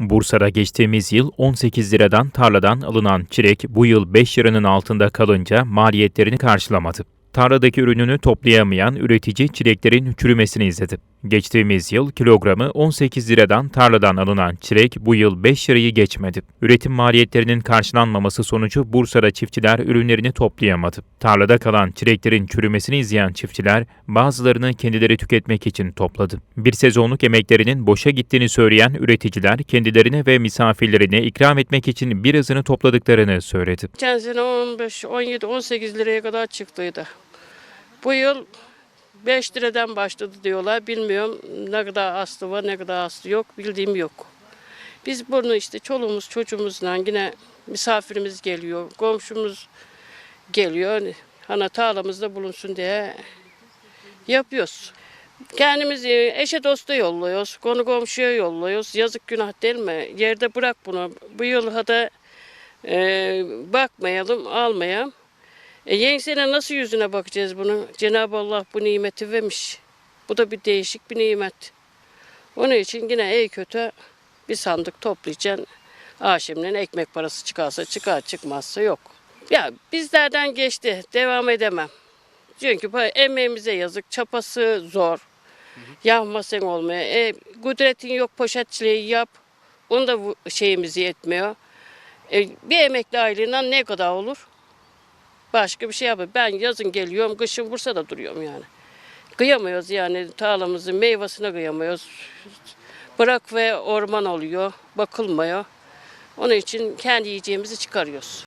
Bursa'da geçtiğimiz yıl 18 liradan tarladan alınan çilek bu yıl 5 liranın altında kalınca maliyetlerini karşılamadı. Tarladaki ürününü toplayamayan üretici çileklerin çürümesini izledi. Geçtiğimiz yıl kilogramı 18 liradan tarladan alınan çilek bu yıl 5 lirayı geçmedi. Üretim maliyetlerinin karşılanmaması sonucu Bursa'da çiftçiler ürünlerini toplayamadı. Tarlada kalan çileklerin çürümesini izleyen çiftçiler bazılarını kendileri tüketmek için topladı. Bir sezonluk emeklerinin boşa gittiğini söyleyen üreticiler kendilerine ve misafirlerine ikram etmek için birazını topladıklarını söyledi. Geçen sene 15, 17, 18 liraya kadar çıktıydı. Bu yıl 5 liradan başladı diyorlar. Bilmiyorum ne kadar aslı var ne kadar aslı yok bildiğim yok. Biz bunu işte çoluğumuz çocuğumuzla yine misafirimiz geliyor, komşumuz geliyor. Hani tarlamızda bulunsun diye yapıyoruz. Kendimiz e, eşe dosta yolluyoruz, konu komşuya yolluyoruz. Yazık günah değil mi? Yerde bırak bunu. Bu yıl da e, bakmayalım, almayalım. E, yeni sene nasıl yüzüne bakacağız bunun? Cenab-ı Allah bu nimeti vermiş. Bu da bir değişik bir nimet. Onun için yine iyi kötü bir sandık toplayacaksın. Akşamleyin ekmek parası çıkarsa çıkar, çıkmazsa yok. Ya bizlerden geçti, devam edemem. Çünkü emeğimize yazık, çapası zor. Yapmasan olmuyor. E, kudretin yok poşetçiliği yap. Onu da bu şeyimiz yetmiyor. E, bir emekli aylığından ne kadar olur? Başka bir şey yapıyor. Ben yazın geliyorum, kışın Bursa'da duruyorum yani. Kıyamıyoruz yani tarlamızın meyvesine kıyamıyoruz. Bırak ve orman oluyor, bakılmıyor. Onun için kendi yiyeceğimizi çıkarıyoruz.